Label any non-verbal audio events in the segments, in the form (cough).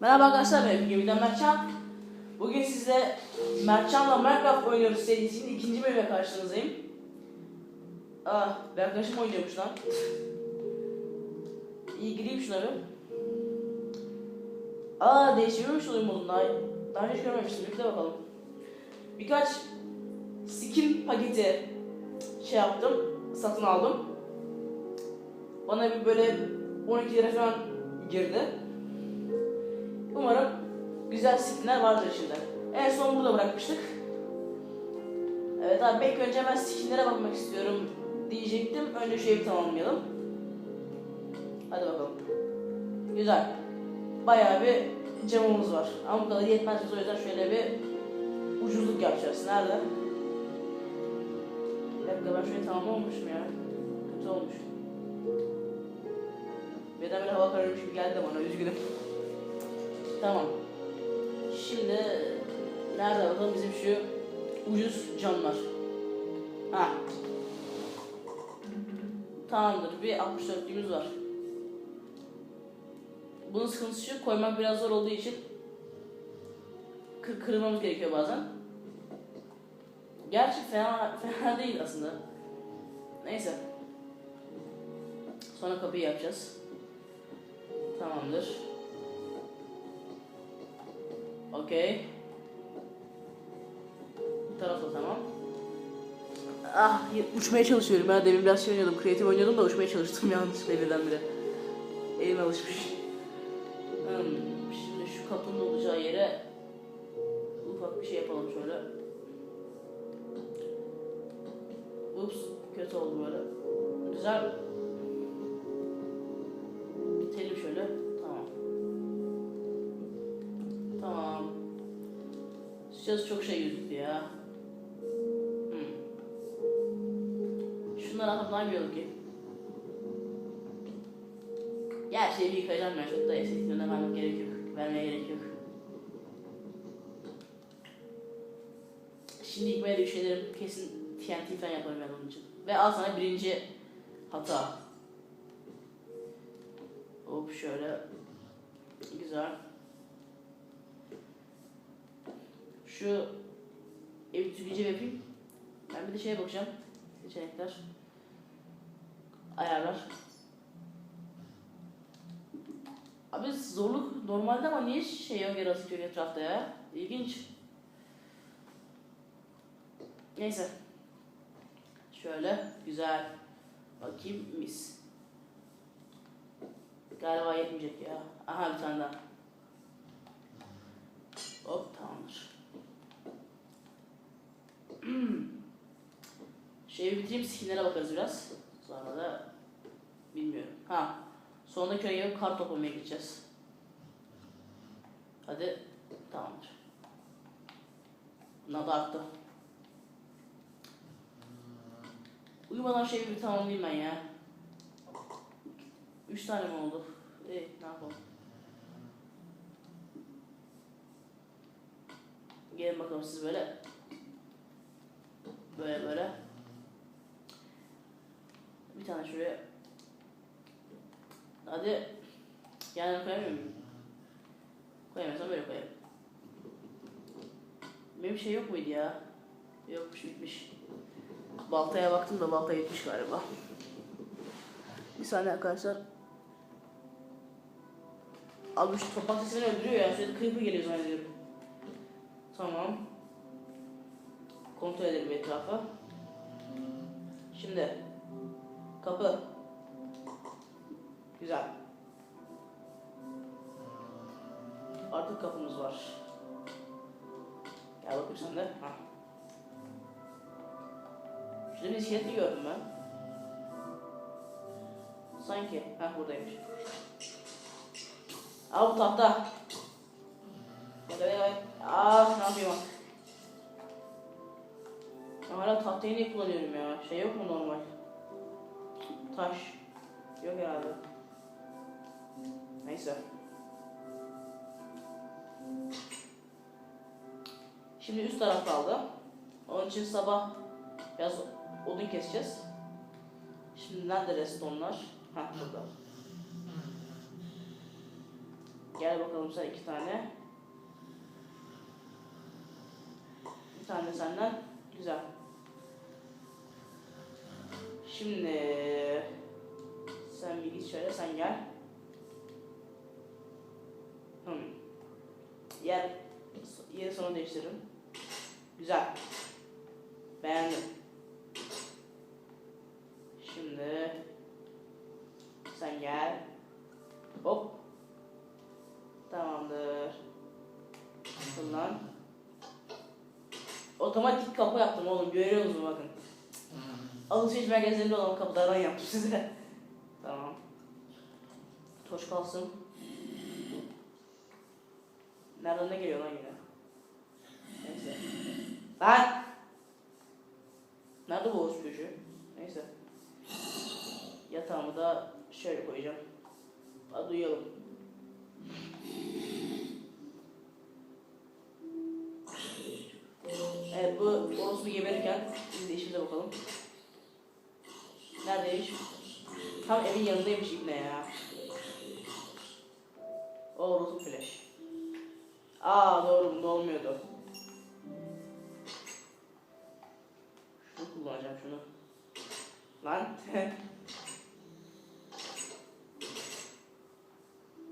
Merhaba arkadaşlar ben Gemiden Mertcan. Bugün sizle Mertcan'la Minecraft oynuyoruz serisinin ikinci bölümüne karşınızdayım. Ah bir arkadaşım oynuyormuş lan. İyi gireyim bir. Aa değiştirmemiş oyun modunu daha, daha önce hiç görmemiştim. Bir de bakalım. Birkaç skin paketi şey yaptım, satın aldım. Bana bir böyle 12 lira falan girdi. Umarım güzel skinler vardır içinde. En son burada bırakmıştık. Evet abi belki önce ben skinlere bakmak istiyorum diyecektim. Önce şu evi tamamlayalım. Hadi bakalım. Güzel. Bayağı bir camımız var. Ama bu kadar yetmez biz o yüzden şöyle bir ucuzluk yapacağız. Nerede? Bir dakika ben şöyle tamamlamamışım ya. Kötü olmuş. Birden böyle hava kararmış gibi geldi bana üzgünüm. Tamam. Şimdi nerede bakalım bizim şu ucuz camlar. Ha. Tamamdır. Bir 64'lüğümüz var. Bunun sıkıntısı şu koymak biraz zor olduğu için kır kırmamız gerekiyor bazen. Gerçi fena, fena değil aslında. Neyse. Sonra kapıyı yapacağız. Tamamdır. Okey. Bu taraf da tamam. Ah uçmaya çalışıyorum ya demin biraz şey oynuyordum kreatif oynuyordum da uçmaya çalıştım (laughs) yanlışlıkla birdenbire. Elim alışmış. Hmm, şimdi şu kapının olacağı yere ufak bir şey yapalım şöyle. Ups kötü oldu böyle. Güzel. Sıçrası çok şey gözüktü ya. Hmm. Şunları yapıyorduk ki? Gerçi evi yıkayacağım ben çok da estetiklerine vermek gerek yok. Vermeye gerek yok. Şimdi yıkmaya düşerim. Kesin TNT falan yaparım ben onun için. Ve al sana birinci hata. Hop şöyle. Güzel. Şu evi düzgünce yapayım. Ben bir de şeye bakacağım. Seçenekler. Ayarlar. Abi zorluk normalde ama niye şey yok yaratık yok etrafta ya? İlginç. Neyse. Şöyle güzel. Bakayım mis. Galiba yetmeyecek ya. Aha bir tane daha. Hop tamamdır. Şeyi bitireyim skinlere bakarız biraz. Sonra da bilmiyorum. Ha. Sonunda köye gelip kar toplamaya gideceğiz. Hadi tamamdır. Bunlar da arttı. Uyumadan şeyi bir tamamlayayım ben ya. Üç tane mi oldu? İyi ne yapalım. Gelin bakalım siz böyle. Böyle böyle. Bir tane şuraya. Hadi. Yanına koyamıyor muyum? Koyamıyorsam böyle koyarım. Benim şey yok muydu ya? Yokmuş bitmiş. Baltaya baktım da balta yetmiş galiba. Bir saniye arkadaşlar. Abi şu toprak sesini öldürüyor ya. Sürekli creeper geliyor zannediyorum. Tamam. Kontrol edelim etrafa. Şimdi. Kapı. Güzel. Artık kapımız var. Gel bakayım sen de. Hah. Şurada bir iskeletli gördüm ben. Sanki. Heh buradaymış. Al bu tahta. Gel gel gel. Aa ne yapıyorum? Ben tahtayı niye kullanıyorum ya? Şey yok mu normal? Taş. Yok herhalde. Neyse. Şimdi üst taraf kaldı. Onun için sabah biraz odun keseceğiz. Şimdi nerede restonlar? Ha burada. Gel bakalım sen iki tane. Bir tane de senden. Güzel. Şimdi sen bir git şöyle sen gel. Hmm. Yer yeri sonra değiştiririm. Güzel. Beğendim. Alışveriş merkezlerinde olan kapılardan yaptım size. (laughs) tamam. Toş kalsın. Nereden ne geliyor lan yine? Neyse. Lan! Nerede bu Oğuz çocuğu? Neyse. Yatağımı da şöyle koyacağım. Hadi uyuyalım. Evet bu orospu geberirken biz de işimize bakalım. Tam evin yanındaymış ibne ya. O orospu flash. Aa doğru bunda olmuyordu. Şunu kullanacağım şunu. Lan. (laughs)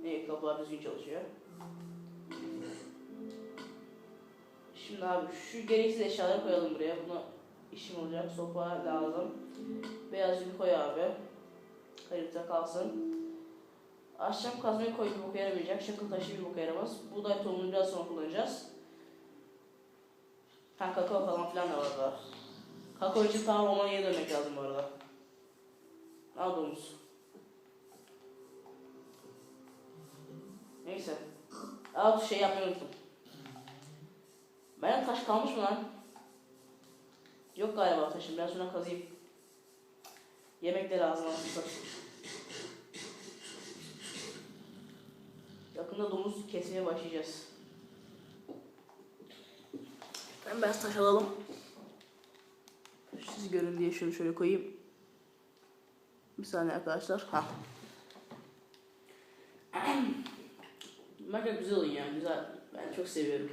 İyi kapılar düzgün çalışıyor. Şimdi abi şu gereksiz eşyaları koyalım buraya. Buna işim olacak. Sopa lazım. Beyaz yün koy abi. Harita kalsın. Ahşap kazmayı koy bir boka yaramayacak. Şakıl taşı bir boka yaramaz. Buğday tohumunu biraz sonra kullanacağız. Ha kakao falan filan da var daha. Kakao için ona yeni dönmek lazım bu arada. Al domuz. Neyse. Aa şey yapmayı unuttum. Benim taş kalmış mı lan? Yok galiba taşım. Ben şuna kazıyım. Yemek de lazım aslında. Yakında domuz kesmeye başlayacağız. Ben biraz taş alalım. Siz görün diye şunu şöyle koyayım. Bir saniye arkadaşlar. Ha. Mega güzel oyun yani güzel. Ben çok seviyorum.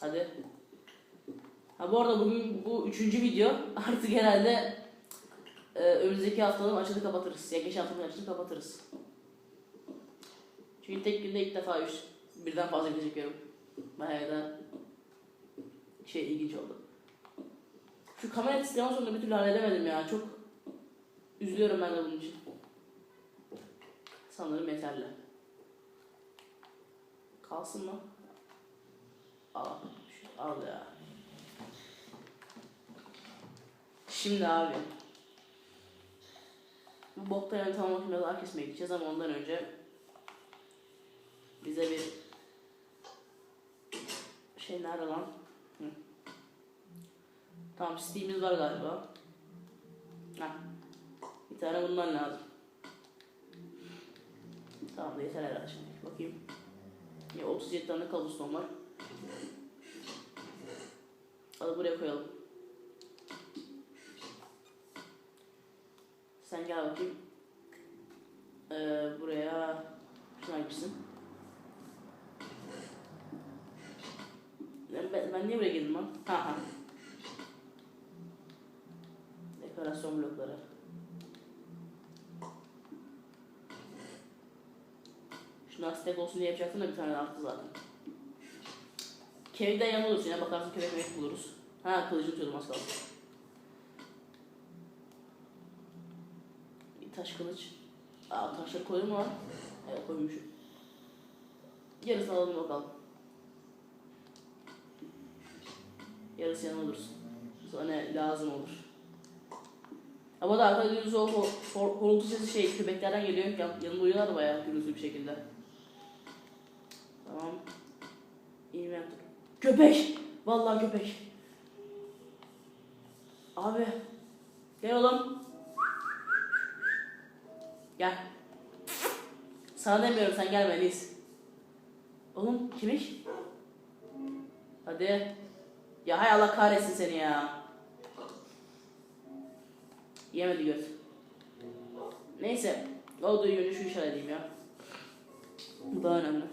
Hadi. Ha bu arada bugün bu üçüncü video. (laughs) Artık herhalde e, önümüzdeki haftanın açını kapatırız. Ya geçen haftanın açını kapatırız. Çünkü tek günde ilk defa üç, birden fazla video çekiyorum. Bayağı da şey ilginç oldu. Şu kamera sistemi sonunda bir türlü halledemedim ya. Çok üzülüyorum ben de bunun için. Sanırım yeterli. Kalsın mı? Al. Al ya. Şimdi abi. Bu bokta yani tamam şimdi daha kesmeye gideceğiz ama ondan önce bize bir şey nerede lan? Hı. Tamam Steam'imiz var galiba. Heh. Bir tane bundan lazım. Tamam da yeter herhalde şimdi. Bakayım. Ya 37 tane kabuston var. Hadi buraya koyalım. Sen gel bakayım. Ee, buraya şuna gitsin. Ben, ben, niye buraya girdim lan? Ha ha. Dekorasyon blokları. Şunu astek olsun diye yapacaktım da bir tane arttı zaten. Kemikten yanı olursun ya bakarsın köpek buluruz. Ha kılıcı tutuyordum az kalsın. Bir taş kılıç. Aa taşları mu lan? Evet koymuşum. Yarısını alalım bakalım. Yarısı yanı olursun. Sonra lazım olur. Ama da arka duyduğunuz o ho- ho- horultu sesi şey köpeklerden geliyor. Yan, yanında uyuyorlar bayağı gürültülü bir şekilde. Tamam. Inventor. Köpek! Vallahi köpek. Abi. Gel oğlum. Gel. Sana demiyorum sen gelmeliyiz. Oğlum kimmiş? Hadi. Ya hay Allah kahretsin seni ya. Yemedi göt. Neyse. Olduğu yönü şu işe edeyim ya. Bu daha önemli.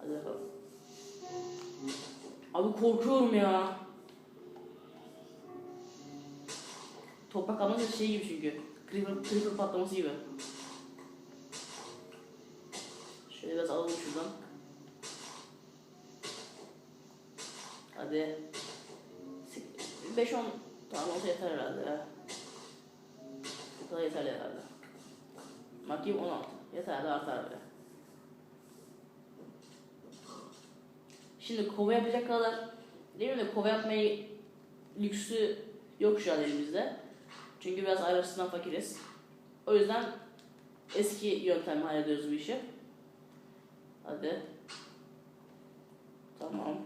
Hadi bakalım. Abi korkuyorum ya. Toprak alması şey gibi çünkü. Creeper, creeper patlaması gibi. Şöyle biraz alalım şuradan. Hadi. 5-10 tamam olsa yeter herhalde. Bu kadar yeterli herhalde. Bakayım 16. Yeter de artar böyle. Şimdi kova yapacak kadar değil mi kova yapmayı lüksü yok şu an elimizde. Çünkü biraz ayrısından fakiriz. O yüzden eski yöntemle hallediyoruz bu işi. Hadi. Tamam.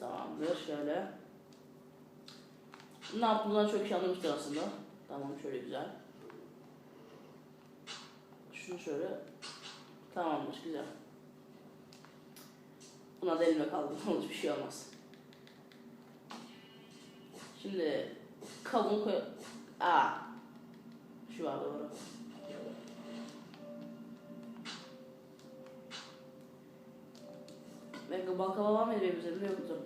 Tamamdır şöyle. Ne yaptığımdan çok iyi anlamıştır aslında. Tamam şöyle güzel. Şunu şöyle. Tamamdır güzel. Buna da elimde kaldı. (laughs) Ne olur bir şey olmaz. Şimdi kavun koy... Aa. Şu var doğru. Belki baklava var mıydı benim üzerimde yoktu.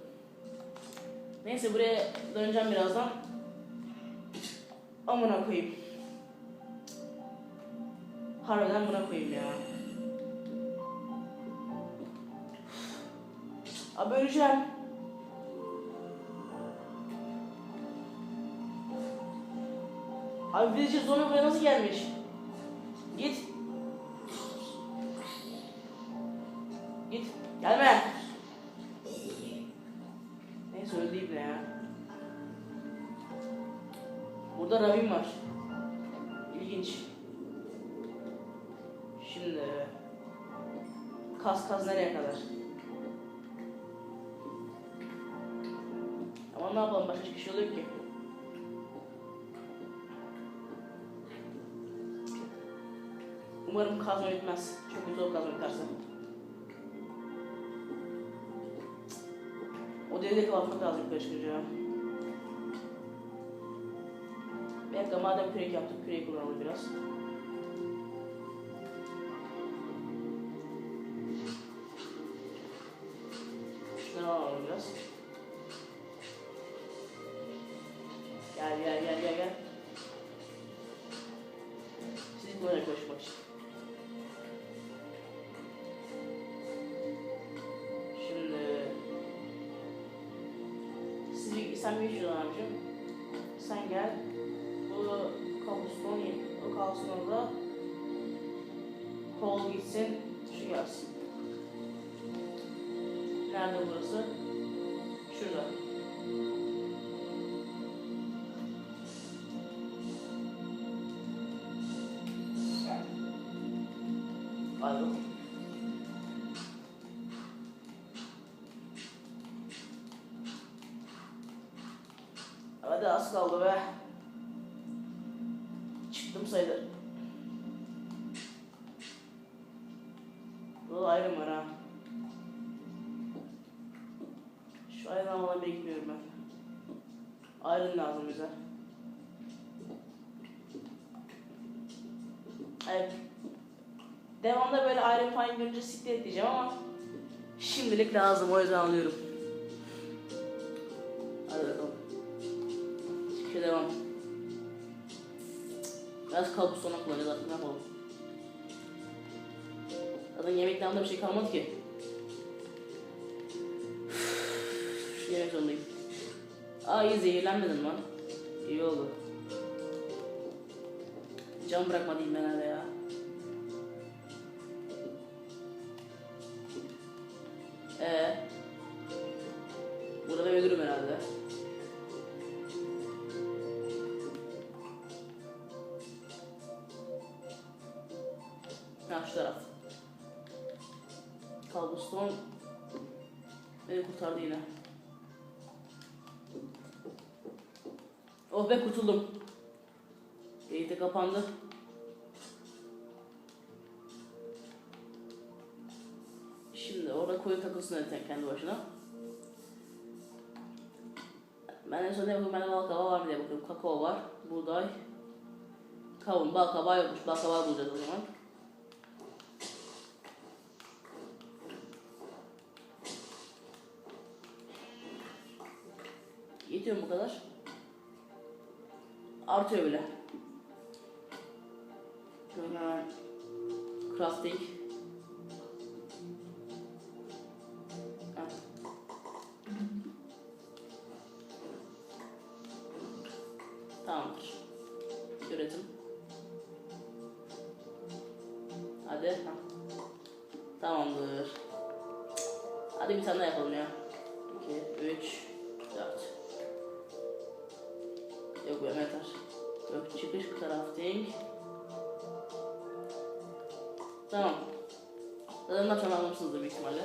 Neyse buraya döneceğim birazdan. Amına koyayım. Harbiden buna koyayım ya. Abi öleceğim. Abi villager zombi buraya nasıl gelmiş? O deliği kapatmak lazım yukarı ya. Bir dakika madem kürek yaptık küreği kullanalım biraz. Sen 85 yıl amcım. Sen gel. Bu kabuston o kalsın orada. Kol gitsin. Şu gelsin. Nerede burası? Şurada. Hadi az kaldı be. Çıktım sayılır. Burada ayrım var ha. Şu ayrım almadan bekliyorum ben. Ayrım lazım bize. Evet. Devamda böyle ayrım falan görünce siklet diyeceğim ama şimdilik lazım o yüzden alıyorum. Biraz kalkıp sonra kullanacağız artık ne yapalım. Zaten yemekten de bir şey kalmadı ki. Yemek zorundayım. Aa iyi zehirlenmedin lan. İyi oldu. Can bırakma diyeyim ben herhalde Cobblestone beni kurtardı yine. Oh be kurtuldum. De kapandı. Şimdi orada koyun takılsın zaten kendi başına. Ben en son ne bakıyorum? Bende bal kabağı var diye bakıyorum. Kakao var. Buğday. Kavun. Bal kabağı yokmuş. Bal kabağı bulacağız o zaman. Mu bu kadar? Artıyor bile. Şöyle crafting. Tamamdır. Üretim. Hadi. Ha. Tamamdır. Hadi bir tane yapalım ya. 2, 3, 4. Yok be yeter. Yok çıkış crafting. Tamam. Zaten ne anlamışsınızdır büyük ihtimalle.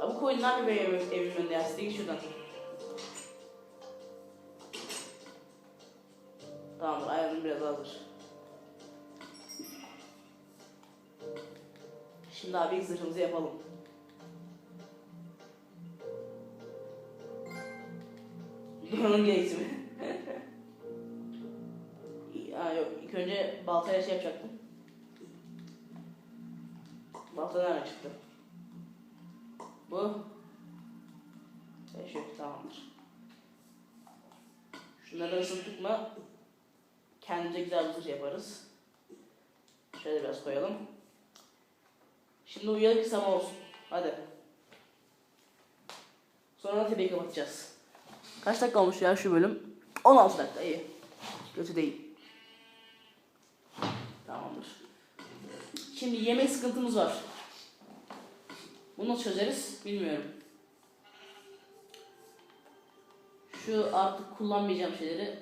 Ya bu koyun ne yapıyor benim evim, evimin önünde ya? Size şuradan. Tamamdır ayarım biraz hazır. Şimdi abi zırhımızı yapalım. Duranın gereksi mi? Aa, yok ilk önce baltayla şey yapacaktım. Balta nereden çıktı? Bu. Beş yok tamamdır. Şunları ısıttık mı kendimize güzel bir zırh yaparız. Şöyle biraz koyalım. Şimdi uyuyalım ki sabah olsun. Hadi. Sonra tepeyi kapatacağız. Kaç dakika olmuş ya şu bölüm? 16 dakika iyi. Kötü değil. Tamamdır. Şimdi yemek sıkıntımız var. Bunu nasıl çözeriz bilmiyorum. Şu artık kullanmayacağım şeyleri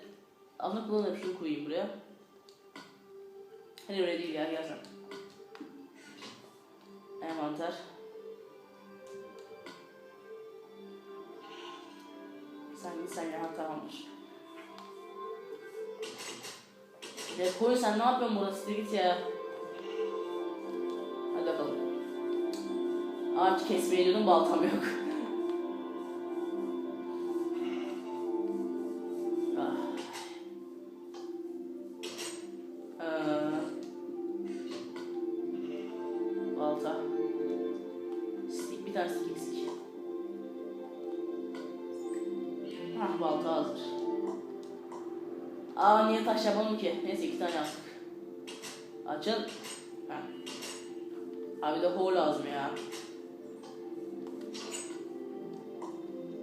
aslında kullanırım şunu koyayım buraya. Hani öyle değil ya sen. Envanter. Sen git sen ya koy sen ne yapıyorsun siktir git ya. Hadi bakalım. Ağaç kesmeye diyordum baltam yok. (laughs) ah. Ee, balta. Stick bir tane stick Aa niye taş yapalım ki? Neyse iki tane yaptık. Açın. Heh. Abi de hole lazım ya.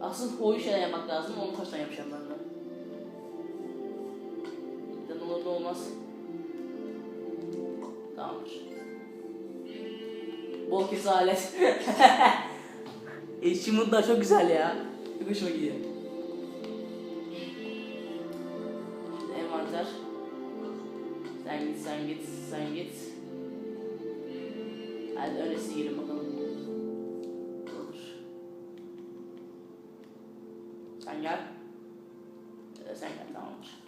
Asıl hoyu şeyden yapmak lazım. Onu taştan yapacağım ben de. Neden olur ne olmaz. Tamamdır. Bol kesi alet. (laughs) Eşimin da çok güzel ya. Çok hoşuma gidiyor. Sen git, sen git, sen git. Hadi öylesi girin bakalım. Olur. Sen gel. Ee, sen gel tamamdır.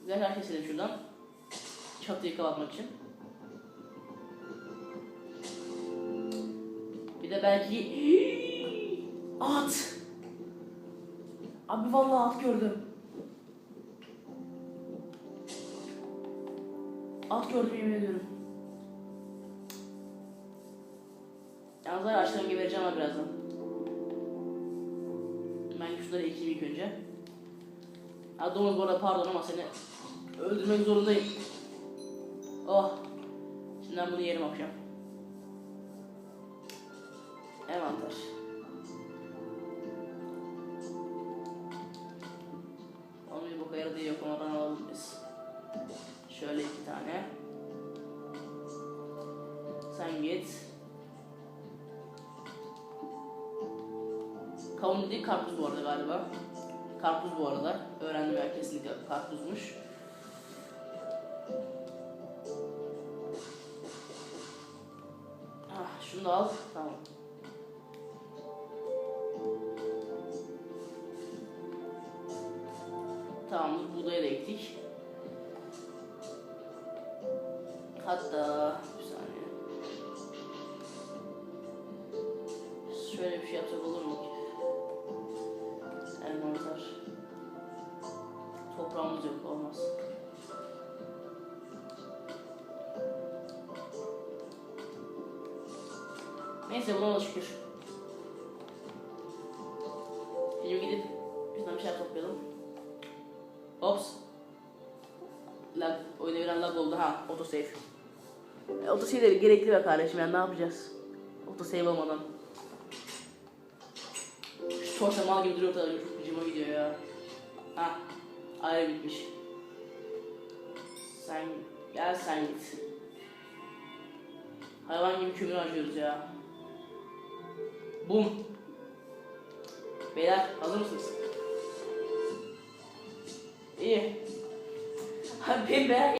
Güzel keselim şuradan. Çatıyı kapatmak için. Bir de belki (gasps) at. Abi vallahi at gördüm. Gördüm yemin ediyorum. Yalnız var açlarım gebereceğim abi birazdan. Ben şunları ekeyim ilk önce. Ha domuz bu arada pardon ama seni öldürmek zorundayım. Oh. Şimdi ben bunu yerim akşam. Galiba. Karpuz bu arada. Öğrendim ya kesinlikle karpuzmuş. Ah, şunu da al. Tamam. Tamamdır. Buğdayı da ektik. Hatta bir saniye. Şöyle bir şey yapsak olur mu? Neyse buna da şükür. Şimdi gidip bizden bir şey toplayalım. Ops. Lag, oyuna bir lag oldu ha, autosave. E, autosave de gerekli be kardeşim yani ne yapacağız? Autosave olmadan. Şu torsa mal gibi duruyor tabii gıcıma gidiyor ya. Ha, ayrı bitmiş. Sen, gel sen git. Hayvan gibi kömür harcıyoruz ya. Bum. Beyler hazır mısınız? İyi. (laughs) Abi merak